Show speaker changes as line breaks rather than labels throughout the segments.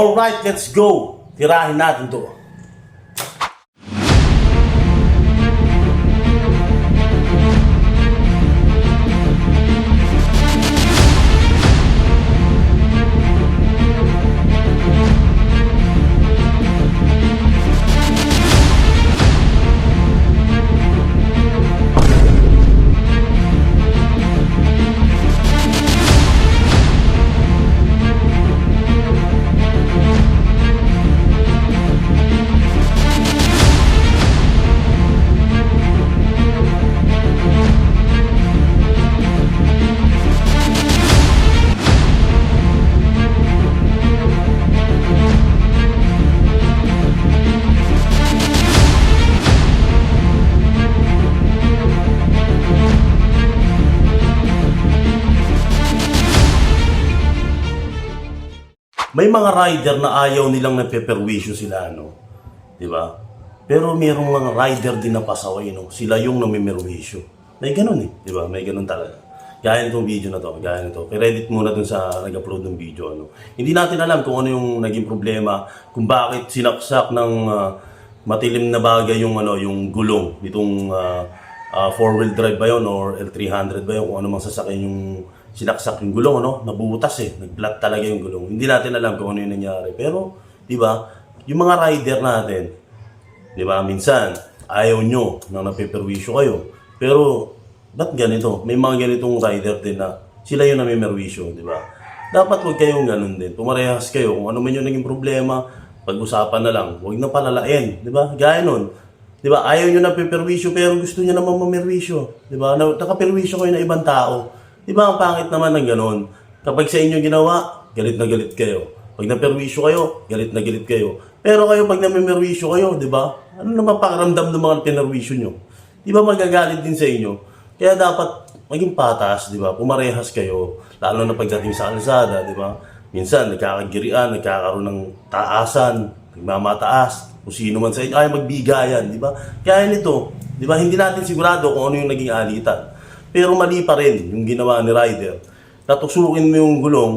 Alright, let's go. Tirahin natin to. May mga rider na ayaw nilang napeperwisyo sila, no? Di ba? Pero mayroong mga rider din na pasaway, no? Sila yung namimerwisyo. May ganun eh, di ba? May ganun talaga. Gaya nitong video na to, gaya nito. I-edit muna dun sa nag-upload ng video, ano? Hindi natin alam kung ano yung naging problema, kung bakit sinaksak ng ah, matilim na bagay yung ano, yung gulong nitong ah, ah, four-wheel drive ba yun or L300 ba yun, kung ano mang sasakyan yung sinaksak yung gulong, ano? Nabutas eh. Nag-flat talaga yung gulong. Hindi natin alam kung ano yung nangyari. Pero, di ba, yung mga rider natin, di ba, minsan, ayaw nyo na napiperwisyo kayo. Pero, ba't ganito? May mga ganitong rider din na sila yung namimerwisyo, di ba? Dapat huwag kayong ganun din. Pumarehas kayo. Kung ano man yung naging problema, pag-usapan na lang. Huwag na palalain, di ba? Gaya nun. Di ba? Ayaw nyo na piperwisyo pero gusto nyo naman mamerwisyo. Di ba? Na, nakaperwisyo kayo na ibang tao. Di ba? Ang pangit naman ng ganun. Kapag sa inyo ginawa, galit na galit kayo. Pag naperwisyo kayo, galit na galit kayo. Pero kayo, pag namimerwisyo kayo, di ba? Ano naman pakiramdam ng mga pinerwisyo nyo? Di ba magagalit din sa inyo? Kaya dapat maging patas, di ba? Pumarehas kayo, lalo na pagdating sa kalsada, di ba? Minsan, nagkakagirian, nagkakaroon ng taasan, nagmamataas, kung sino man sa inyo, ay magbigayan, di ba? Kaya nito, di ba, hindi natin sigurado kung ano yung naging alitan. Pero mali pa rin yung ginawa ni Ryder. Tatusukin mo yung gulong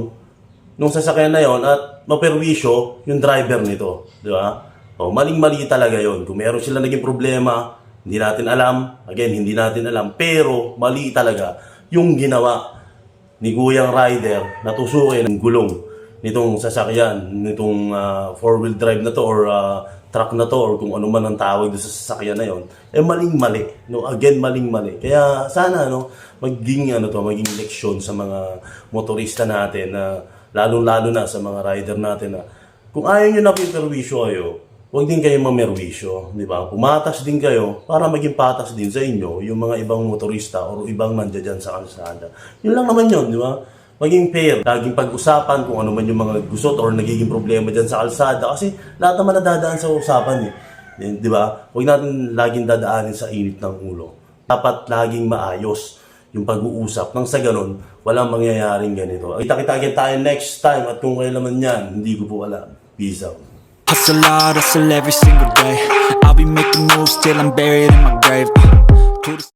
nung sasakyan na yon at maperwisyo yung driver nito, di ba? O, maling-mali talaga yon. Kung meron sila naging problema, hindi natin alam. Again, hindi natin alam. Pero, mali talaga yung ginawa ni Kuyang Rider na tusukin ng gulong nitong sasakyan, nitong ah, four-wheel drive na to or ah, truck na to or kung ano man ang tawag doon sa sasakyan na yon eh maling-mali. No? Again, maling-mali. Kaya sana no, maging ano to, maging leksyon sa mga motorista natin na lalong-lalo na sa mga rider natin na kung ayaw nyo na piperwisyo kayo, huwag din kayo mamerwisyo, di ba? Pumatas din kayo para maging patas din sa inyo yung mga ibang motorista o ibang nandiyan sa kalsada. Yun lang naman yun, di ba? Maging fair, laging pag-usapan kung ano man yung mga gusot or nagiging problema dyan sa kalsada kasi lahat naman nadadaan sa usapan eh. Di ba? Huwag natin laging dadaanin sa init ng ulo. Dapat laging maayos yung pag-uusap. Nang sa ganun, walang mangyayaring ganito. Kita-kita agad tayo next time at kung kailan man yan, hindi ko po alam. Peace out.
Hustle hard, hustle every single day. I'll be making moves till I'm buried in my grave. The